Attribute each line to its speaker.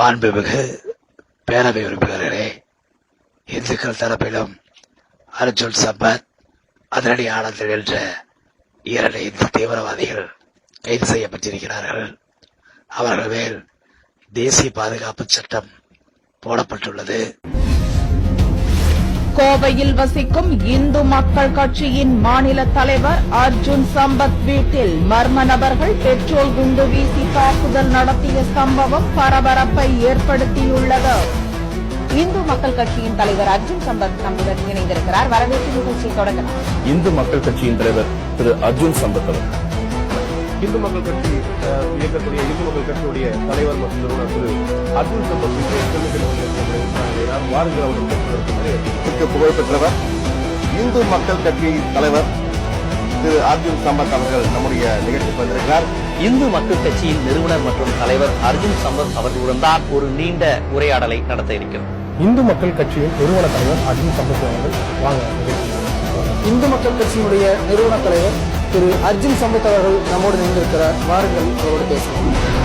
Speaker 1: மாண்புமிகு பேரவை உறுப்பினர்களே இந்துக்கள் தரப்பிலும் அர்ஜுன் சம்பத் அதிரடி ஆனந்தன் என்ற இரண்டு இந்து தீவிரவாதிகள் கைது செய்யப்பட்டிருக்கிறார்கள். அவர்கள் மேல் தேசிய பாதுகாப்பு சட்டம் போடப்பட்டுள்ளது.
Speaker 2: கோவையில் வசிக்கும் இந்து மக்கள் கட்சியின் மாநில தலைவர் அர்ஜுன் சம்பத் வீட்டில் மர்ம நபர்கள் பெட்ரோல் குண்டு வீசி தாக்குதல் நடத்திய சம்பவம் பரபரப்பை ஏற்படுத்தியுள்ளது. இந்து மக்கள் கட்சியின் தலைவர் அர்ஜுன் சம்பத் நம்முடன் இணைந்திருக்கிறார். வரவேற்பு நிகழ்ச்சி தொடங்கலாம்.
Speaker 3: இந்து மக்கள் கட்சியின் தலைவர் திரு அர்ஜுன் சம்பத்
Speaker 4: இந்து மக்கள் கட்சி இயக்கக்கூடிய இந்து மக்கள் கட்சியுடைய தலைவர் மற்றும் நிறுவனர் திரு அர்ஜுன் சம்பத் வாருங்கள் அவர்கள்
Speaker 5: மிக்க புகழ்பெற்றவர் இந்து மக்கள் கட்சி தலைவர் திரு அர்ஜுன் சம்பத் அவர்கள் நம்முடைய நிகழ்ச்சிக்கு வந்திருக்கிறார்.
Speaker 6: இந்து மக்கள் கட்சியின் நிறுவனர் மற்றும் தலைவர் அர்ஜுன் சம்பத் அவர்களுடன் தான் ஒரு நீண்ட உரையாடலை நடத்த இருக்கிறோம்.
Speaker 4: இந்து மக்கள் கட்சியின் நிறுவன தலைவர் அர்ஜுன் சம்பத் அவர்கள் வாங்க
Speaker 7: இந்து மக்கள் கட்சியினுடைய நிறுவன தலைவர் திரு அர்ஜுன் சம்பத் அவர்கள் நம்மோடு இணைந்திருக்கிறார். வாருங்கள் அவரோடு பேசலாம்